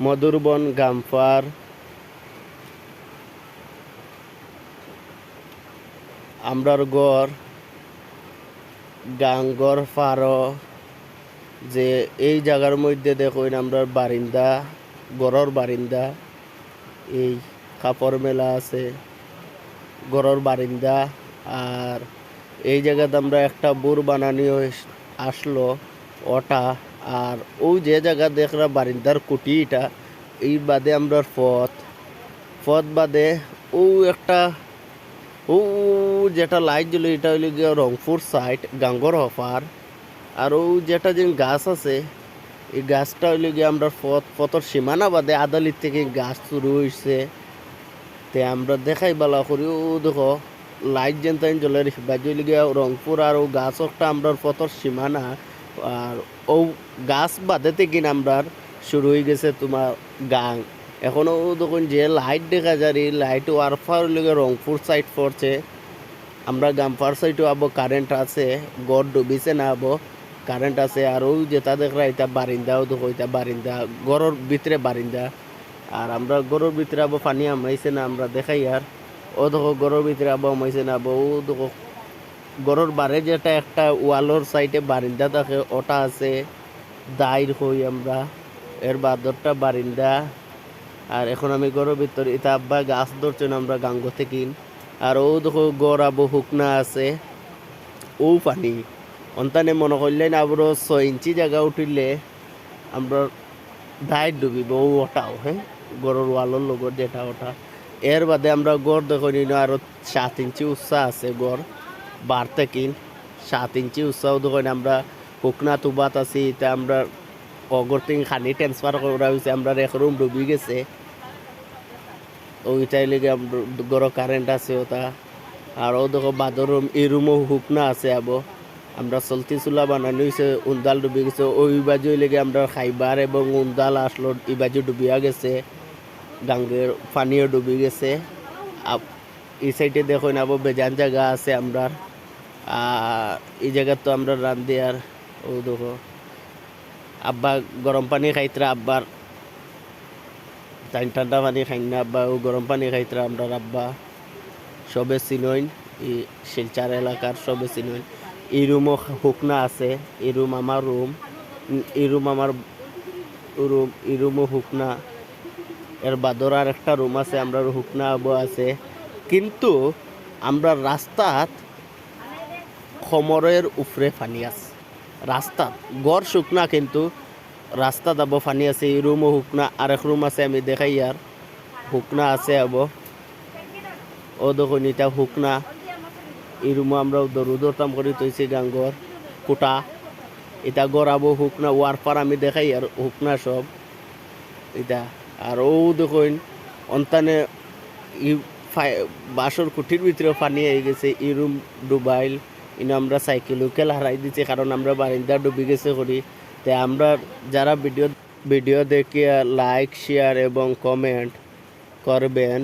মধুরবন, গামফার। আমরার গড় গাঙ্গর ফারো। যে এই জায়গার মধ্যে দেখুন আমরা বারিন্দা, গড়র বারিন্দা। এই কাপড় মেলা আছে, গড়র বারিন্দা। আর এই জায়গাতে আমরা একটা বুর বানানিও আসলো, ওটা। আর ওই যে জায়গা দেখরা বারিন্দার কুটি এটা, এই বাদে আমরা পথ। পথ বাদে ও একটা, ও যেটা লাইট জ্বলে এটা হইলে গিয়ে রংপুর সাইড গাঙ্গর হফার আর ও যেটা যে গাছ আছে, এই গাছটা হইলে গিয়ে আমরা পথ, পথর সীমানা বাদে আদালির থেকে গাছ শুরু হয়েছে তে আমরা দেখাই বালা করি, ও দেখো, লাইট যেন তাই জ্বলে বাজে গিয়ে রংপুর আর ও গাছ একটা আমরা পথর সীমানা। আর ও গাছ বাদে থেকে আমরা শুরু হয়ে গেছে তোমার গাং। এখনও দেখুন যে লাইট দেখা যায় লাইট ওয়ারফার লেগে রংপুর সাইড পড়ছে। আমরা গামফার সাইডও আবো কারেন্ট আছে, গড় ডুবিছে না আবো কারেন্ট আছে। আর ওই যেটা দেখরা এটা বারিন্দাও দেখো, এটা বারিন্দা, গড়ের ভিতরে বারিন্দা। আর আমরা গড়ের ভিতরে আবো পানি আমাইছে না, আমরা দেখাই আর। ও দেখো, গড়ের ভিতরে আবো আমাইছে না আবো, ও দেখো গড়ের বারে যেটা একটা ওয়ালের সাইডে বারিন্দা থাকে, ওটা আছে দায়ের হই আমরা। এর বাদরটা বারিন্দা। আর এখন আমি গড়ের ভিতরে এটা আব্বা গাছ ধরছেন আমরা গাঙ্গ থেকে আর ও দেখো গড় আবো হুকনা আছে। ও পানি। অন্তানে মনে করলেন আবার ছয় ইঞ্চি জায়গা উঠিলে আমরা দায় ডুবিব, ও ওটাও হ্যাঁ গড়ের ওয়ালের লগত যেটা ওটা। এর বাদে আমরা গড় দেখো নিন, আরও সাত ইঞ্চি উৎসাহ আছে গড়। বাড়তে কিন। সাত ইঞ্চি উৎসাহ দেখুন আমরা হুকনা তুবাত আছি এটা আমরা অগর থেকে খানি ট্রান্সফার করা হয়েছে আমরা এক রুম ডুবি গেছে। ওইটাই লেগে গড় কারেন্ট আছে ওটা। আর ও দেখো বাদর রুম এই রুমও হুকনা আছে আবো। আমরা চলতি চুলা বানানো হয়েছে উন্দাল ডুবি গেছে। ওই বাজু লেগে আমরা খাইবার এবং উন্দাল আসলো এই বাজু ডুবিয়া গেছে। গাঙ্গের পানিও ডুবি গেছে। এই সাইডে দেখুন আবো বেজান জায়গা আছে আমরা এই জায়গা তো আমরা রান্ধি আর ও দেখো। আব্বা গরম পানি খাইতরা আব্বার। তাই ঠান্ডা পানি খাই না আব্বা, ও গরম পানি খাইতরা আমরা আব্বা। সবে চিনইন এই শিলচার এলাকার সবে চিনইন। এই রুমও হুকনা আছে, এই রুম আমার রুম এই রুম আমার রুম, এই রুমও হুকনা এর বাদর আর একটা রুম আছে আমরা হুকনা আবো আছে। কিন্তু আমরা রাস্তাত খমরের উপরে পানি আছে। রাস্তাত গড় শুকনা কিন্তু রাস্তা যাব পানি আছে, এই রুমও হুকনা আর এক রুম আছে, আমি দেখাই আর হুকনা আছে আব। ও দেখুন এটা হুকনা এই রুমও আমরা দরু দরতাম করে তৈছি গাঙ্গর কুটা। এটা গড়াবো হুকনা ওয়ার পার আমি দেখাই আর হুকনা সব এটা আর ও, দেখুন অন্তানে ই বাসর কুঠির ভিতরে পানি হয়ে গেছে ই রুম ডুবাইল। ইনো আমরা সাইকেল উকেল হারাই দিচ্ছি কারণ আমরা বারিন্দা ডুবি গেছে করি তাই আমরা যারা ভিডিও ভিডিও দেখে লাইক শেয়ার এবং কমেন্ট করবেন,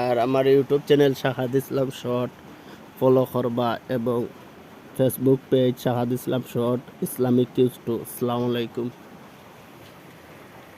আর আমার ইউটিউব চ্যানেল শাহাদ ইসলাম শর্ট ফলো করবা এবং Facebook page Shahad Islam short Islamic news two আসসালামু আলাইকুম।